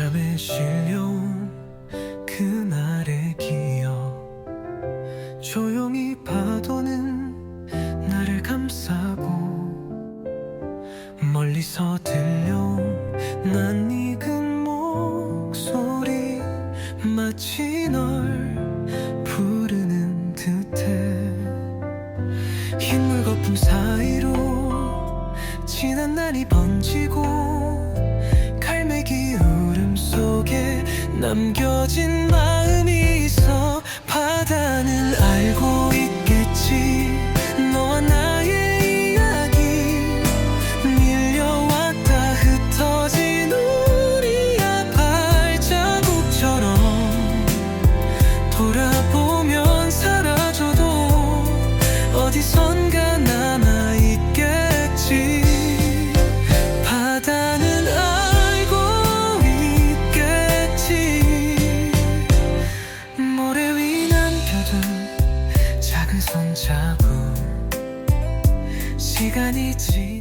바람에 실려온 그날의 기억. 조용히 파도는 나를 감싸고 멀리서 들려온 낯익은 목소리 마치 널 부르는 듯해. 흰 물 거품 사이로 지난 날이 번지고 남겨진 마음이 있어 바다는 알고 있겠지. 너와 나의 이야기 밀려왔다 흩어진 우리의 발자국처럼 돌아 손자국 시간이 지나